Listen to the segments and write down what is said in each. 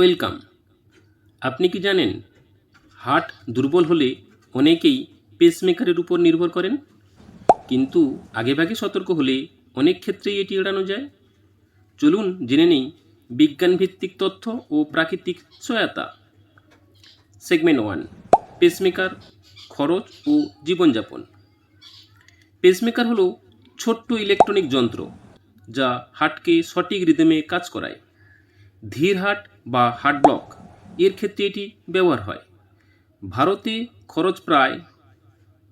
Welcome. আপনি কি জানেন হার্ট দুর্বল হলে অনেকেই পেসমেকারের উপর নির্ভর করেন? কিন্তু আগেভাগে সতর্ক হলে অনেক ক্ষেত্রেই এটি এড়ানো যায়। চলুন জেনে নেই বিজ্ঞানভিত্তিক তথ্য ও প্রাকৃতিক সহায়তা। সেগমেন্ট ওয়ান, পেসমেকার খরচ ও জীবনযাপন। পেসমেকার হলো ছোট্ট ইলেকট্রনিক যন্ত্র যা হার্টকে সঠিক রিদমে কাজ করায়। ধীর হার্ট বা হার্ট ব্লক এর ক্ষেত্রে এটি ব্যবহার হয়। ভারতে খরচ প্রায়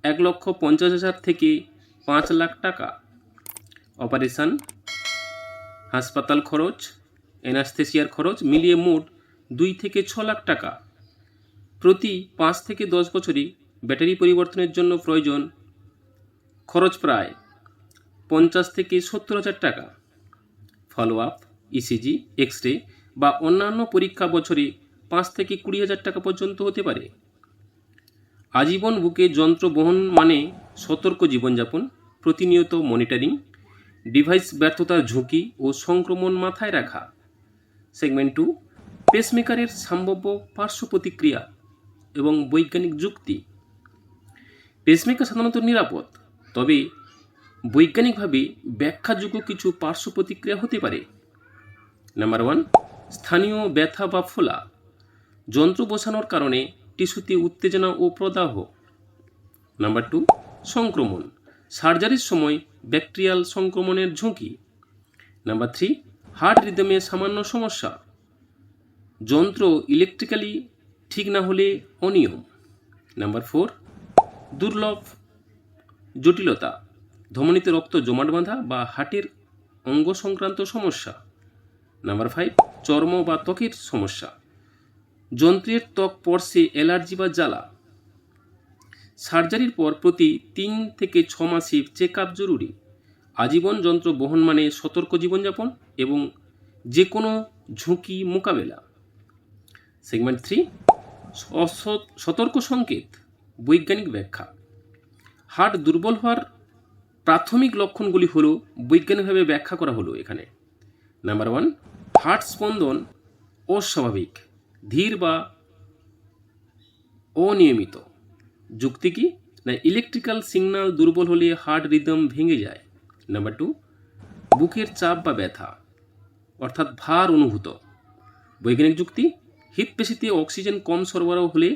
এক লক্ষ পঞ্চাশ হাজার থেকে পাঁচ লাখ টাকা। অপারেশন, হাসপাতাল খরচ, অ্যানাস্থেসিয়ার খরচ মিলিয়ে মোট দুই থেকে ছ লাখ টাকা। প্রতি পাঁচ থেকে দশ বছরই ব্যাটারি পরিবর্তনের জন্য প্রয়োজন খরচ প্রায় পঞ্চাশ থেকে সত্তর হাজার টাকা। Follow up ECG X ray বা অন্যান্য পরীক্ষা বছরে পাঁচ থেকে কুড়ি হাজার টাকা পর্যন্ত হতে পারে। আজীবন বুকে যন্ত্র বহন মানে সতর্ক জীবনযাপন, প্রতিনিয়ত মনিটরিং, ডিভাইস ব্যর্থতার ঝুঁকি ও সংক্রমণ মাথায় রাখা। সেগমেন্ট টু, পেসমেকারের সম্ভাব্য পার্শ্ব প্রতিক্রিয়া এবং বৈজ্ঞানিক যুক্তি। পেসমেকার সাধারণত নিরাপদ, তবে বৈজ্ঞানিকভাবে ব্যাখ্যাযোগ্য কিছু পার্শ্ব প্রতিক্রিয়া হতে পারে। নাম্বার ওয়ান স্থানীয় ব্যথা বা ফোলা। যন্ত্র বসানোর কারণে টিস্যুতে উত্তেজনা ও প্রদাহ। নাম্বার টু সংক্রমণ। সার্জারির সময় ব্যাকটেরিয়াল সংক্রমণের ঝুঁকি। নাম্বার থ্রি হার্ট রিদমে সামান্য সমস্যা। যন্ত্র ইলেকট্রিক্যালি ঠিক না হলে অনিয়ম। নাম্বার ফোর দুর্লভ জটিলতা। ধমনীতে রক্ত জমাট বাঁধা বা হার্টের অঙ্গ সংক্রান্ত সমস্যা। নাম্বার ফাইভ চর্ম বা ত্বকের সমস্যা। যন্ত্রের ত্বক পর্শে অ্যালার্জি বা জ্বালা। সার্জারির পর প্রতি তিন থেকে ছ মাসে চেক আপ জরুরি। আজীবন যন্ত্র বহন মানে সতর্ক জীবনযাপন এবং যে কোনো ঝুঁকি মোকাবেলা। সেগমেন্ট থ্রি সতর্ক সংকেত, বৈজ্ঞানিক ব্যাখ্যা। হার্ট দুর্বল হওয়ার প্রাথমিক লক্ষণগুলি হলো বৈজ্ঞানিকভাবে ব্যাখ্যা করা হলো এখানে। নাম্বার ওয়ান হার্ট স্পন্দন অস্বাভাবিক, ধীর বা অনিয়মিত। যুক্তি কি? না ইলেকট্রিক্যাল সিগন্যাল দুর্বল হলে হার্ট রিদম ভেঙে যায়। নাম্বার টু বুকের চাপ বা ব্যথা, অর্থাৎ ভার অনুভূত। বৈজ্ঞানিক যুক্তি হৃদপেশিতে অক্সিজেন কম সরবরাহ হলে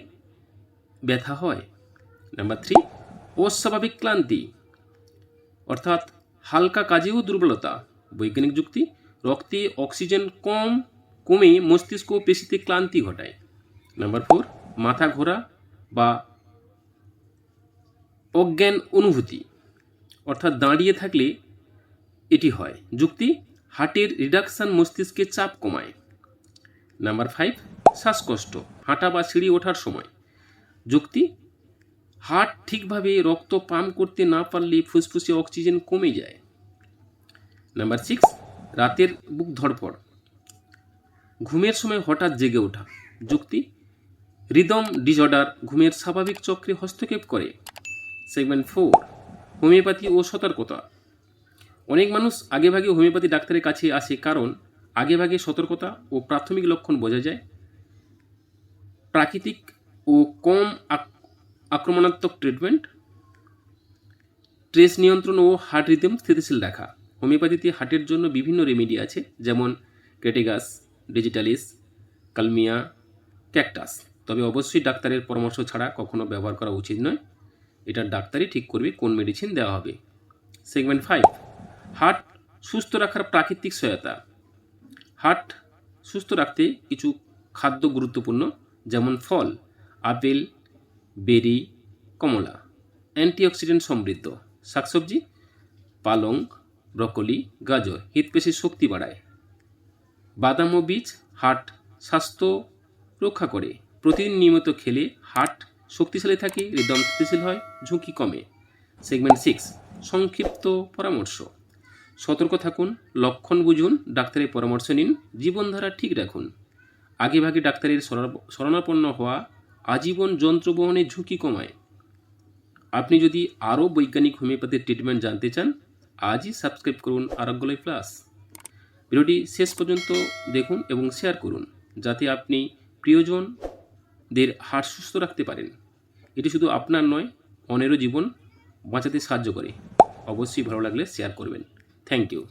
ব্যথা হয়। নাম্বার থ্রি অস্বাভাবিক ক্লান্তি, অর্থাৎ হালকা কাজেও দুর্বলতা। বৈজ্ঞানিক যুক্তি রক্তে অক্সিজেন কম কমে মস্তিষ্ক পেশিতে ক্লান্তি ঘটায়। নাম্বার ফোর, মাথা ঘোরা বা অজ্ঞান অনুভূতি, অর্থাৎ দাঁড়িয়ে থাকলে এটি হয়। যুক্তি, হার্টের রিডাকশান মস্তিষ্কে চাপ কমায়। নাম্বার ফাইভ, শ্বাসকষ্ট, হাঁটা বা সিঁড়ি ওঠার সময়। যুক্তি, হার্ট ঠিকভাবে রক্ত পাম্প করতে না পারলে ফুসফুসে অক্সিজেন কমে যায়। নাম্বার সিক্স রাতের বুক ধড়ফড় ঘুমের সময় হঠাৎ জেগে ওঠা। যুক্তি রিদম ডিসঅর্ডার ঘুমের স্বাভাবিক চক্রে হস্তক্ষেপ করে। সেগমেন্ট ফোর হোমিওপ্যাথি ও সতর্কতা। অনেক মানুষ আগেভাগে হোমিওপ্যাথি ডাক্তারের কাছে আসে কারণ আগেভাগে সতর্কতা ও প্রাথমিক লক্ষণ বোঝা যায়। প্রাকৃতিক ও কম আক্রমণাত্মক ট্রিটমেন্ট ট্রেস নিয়ন্ত্রণ ও হার্ট রিদম স্থিতিশীল রাখা হোমিওপ্যাথিতে হার্টের জন্য বিভিন্ন রেমেডি আছে, যেমন ক্রেটেগাস ডিজিটালিস, কালমিয়া, ক্যাকটাস। তবে অবশ্যই ডাক্তারের পরামর্শ ছাড়া কখনো ব্যবহার করা উচিত নয়। এটা ডাক্তারই ঠিক করবে কোন মেডিসিন দেওয়া হবে। সেগমেন্ট ফাইভ হার্ট সুস্থ রাখার প্রাকৃতিক সহায়তা। হার্ট সুস্থ রাখতে কিছু খাদ্য গুরুত্বপূর্ণ, যেমন ফল, আপেল, বেরি, কমলা। অ্যান্টিঅক্সিডেন্ট সমৃদ্ধ। শাকসবজি, পালং ব্রকলি, গাজর হৃদপেশির শক্তি বাড়ায়। বাদাম ও বীজ হার্ট স্বাস্থ্য রক্ষা করে। প্রতিদিন নিয়মিত খেলে হার্ট শক্তিশালী থাকে হৃদম স্থিতিশীল হয়, ঝুঁকি কমে। সেগমেন্ট সিক্স, সংক্ষিপ্ত পরামর্শ। সতর্ক থাকুন, লক্ষণ বুঝুন, ডাক্তারের পরামর্শ নিন, জীবনধারা ঠিক রাখুন। আগেভাগে ডাক্তারের শরণাপন্ন হওয়া আজীবন যন্ত্রবহনের ঝুঁকি কমায়। আপনি যদি আরও বৈজ্ঞানিক হোমিওপ্যাথির ট্রিটমেন্ট জানতে চান আজই সাবস্ক্রাইব করুন আরোগ্যলয় প্লাস। ভিডিওটি শেষ পর্যন্ত দেখুন এবং শেয়ার করুন, যাতে আপনি প্রিয়জনদের হার্ট সুস্থ রাখতে পারেন। এটি শুধু আপনার নয় অনেরও জীবন বাঁচাতে সাহায্য করে। অবশ্যই ভালো লাগলে শেয়ার করবেন। Thank you.